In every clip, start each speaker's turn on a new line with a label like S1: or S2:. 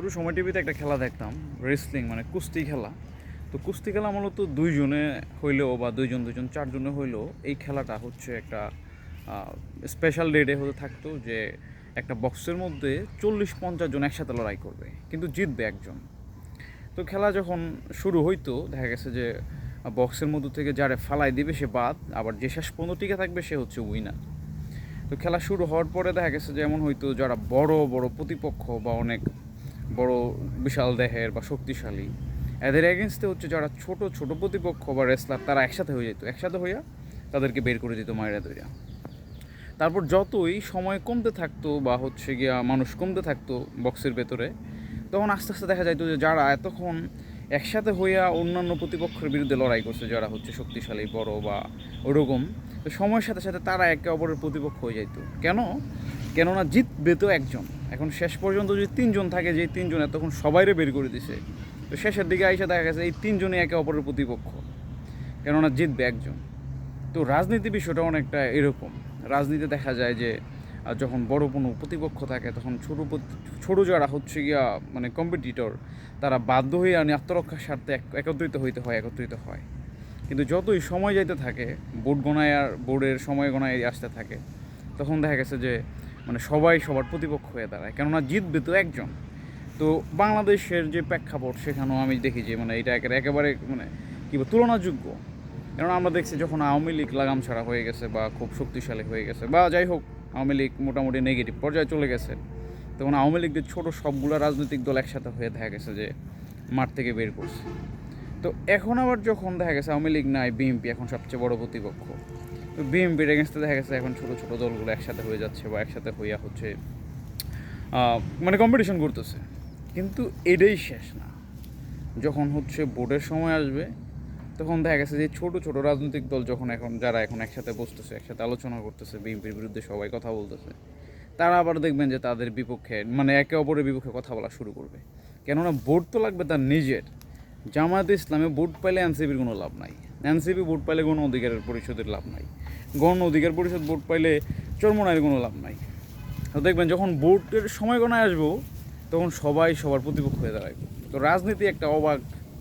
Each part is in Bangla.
S1: শুরু সময় টিভিতে একটা খেলা দেখতাম রেসলিং মানে কুস্তি খেলা। তো কুস্তি খেলা মূলত দুইজনে হইলেও বা দুইজন দুইজন, চারজনে হইলেও এই খেলাটা হচ্ছে একটা স্পেশাল ডেটে হতে থাকতো যে একটা বক্সের মধ্যে চল্লিশ, পঞ্চাশ জন একসাথে লড়াই করবে, কিন্তু জিতবে একজন। তো খেলা যখন শুরু হইতো, দেখা গেছে যে বক্সের মধ্যে থেকে যারে ফালাই দিবে সে বাদ, আবার যে শেষ পর্যন্ত টিকে থাকবে সে হচ্ছে উইনার তো খেলা শুরু হওয়ার পরে দেখা গেছে যে এমন হয়তো যারা বড় বড় প্রতিপক্ষ বা অনেক বড় বিশাল দেহের বা শক্তিশালী। এদের এগেনস্টে হচ্ছে যারা ছোট ছোট প্রতিপক্ষ বা রেসলার তারা একসাথে হয়ে যেত। একসাথে হইয়া তাদেরকে বের করে দিত মায়েরা দইয়া তারপর যতই সময় কমতে থাকতো বা হচ্ছে গিয়া মানুষ কমতে থাকতো বক্সের ভেতরে, তখন আস্তে আস্তে দেখা যাইতো যে যারা এতক্ষণ একসাথে হইয়া অন্যান্য প্রতিপক্ষের বিরুদ্ধে লড়াই করছে, যারা হচ্ছে শক্তিশালী, বড় বা ওরকম, তো সময়ের সাথে সাথে তারা একে অপরের প্রতিপক্ষ হয়ে যাইতো। কেন? কেননা জিতবে তো একজন। এখন শেষ পর্যন্ত যদি তিনজন থাকে যে তিনজন এতক্ষণ সবাইরে বের করে দিছে। তো শেষের দিকে আইসা দেখা গেছে, এই তিনজনই একে অপরের প্রতিপক্ষ। কেননা জিতবে একজন। তো রাজনীতি বিষয়টা অনেকটা এরকম। রাজনীতি দেখা যায় যে যখন বড় কোনো প্রতিপক্ষ থাকে, তখন ছোটো ছোটো যারা হচ্ছে গিয়া মানে কম্পিটিটর তারা বাধ্য হয়ে আনি আত্মরক্ষার স্বার্থে এক- একত্রিত হইতে হয়, একত্রিত হয়। কিন্তু যতই সময় যাইতে থাকে, বোর্ড গণায় আর বোর্ডের সময় গণায় আসতে থাকে, তখন দেখা গেছে যে মানে সবাই সবার প্রতিপক্ষ হয়ে দাঁড়ায়, কেননা জিতবে তো একজন। তো বাংলাদেশের যে প্রেক্ষাপট সেখানেও আমি দেখি যে মানে এটা একেবারে মানে কী তুলনাযোগ্য। কেননা আমরা দেখছি যখন আওয়ামী লীগ লাগাম ছাড়া হয়ে গেছে বা খুব শক্তিশালী হয়ে গেছে বা যাই হোক, আওয়ামী লীগ মোটামুটি নেগেটিভ পর্যায়ে চলে গেছে। তখন আওয়ামী লীগের ছোটো সবগুলো রাজনৈতিক দল একসাথে হয়ে দেখা গেছে যে মাঠ থেকে বের করছে। তো এখন আবার যখন দেখা গেছে আওয়ামী লীগ নাই, বিএনপি এখন সবচেয়ে বড় প্রতিপক্ষ। তো বিএনপির এগেনস্টে দেখা গেছে এখন ছোটো ছোটো দলগুলো একসাথে হয়ে যাচ্ছে বা একসাথে হইয়া হচ্ছে মানে কম্পিটিশন করতেছে। কিন্তু এটাই শেষ না। যখন হচ্ছে ভোটের সময় আসবে, তখন দেখা গেছে যে ছোট ছোট রাজনৈতিক দল যখন এখন, যারা এখন একসাথে বসতেছে, একসাথে আলোচনা করতেছে বিএনপির বিরুদ্ধে সবাই কথা বলতেছে, তারা আবার দেখবেন যে তাদের বিপক্ষে মানে একে অপরের বিপক্ষে কথা বলা শুরু করবে। কেননা ভোট তো লাগবে তার নিজের। জামায়াত ইসলামে ভোট পাইলে এনসিপির কোনো লাভ নাই। এনসিপি ভোট পাইলে গণ অধিকারের পরিষদের লাভ নাই। গণ অধিকার পরিষদ ভোট পাইলে চরমনায়ের কোনো লাভ নাই। দেখবেন যখন ভোটের সময় গণায় আসব, তখন সবাই সবার প্রতিপক্ষ হয়ে দাঁড়ায়। তো রাজনীতি একটা অবাক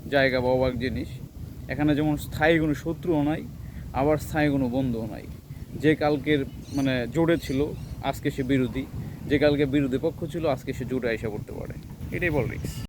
S1: জায়গা বা অবাক জিনিস। এখানে যেমন স্থায়ী কোনো শত্রুও নাই, আবার স্থায়ী কোনো বন্ধুও নাই। যে কালকের মানে জোরে ছিল, আজকে সে বিরোধী। যে কালকে বিরোধী পক্ষ ছিল, আজকে সে জোরে আইসা পড়তে পারে। এটাই বল রিক্স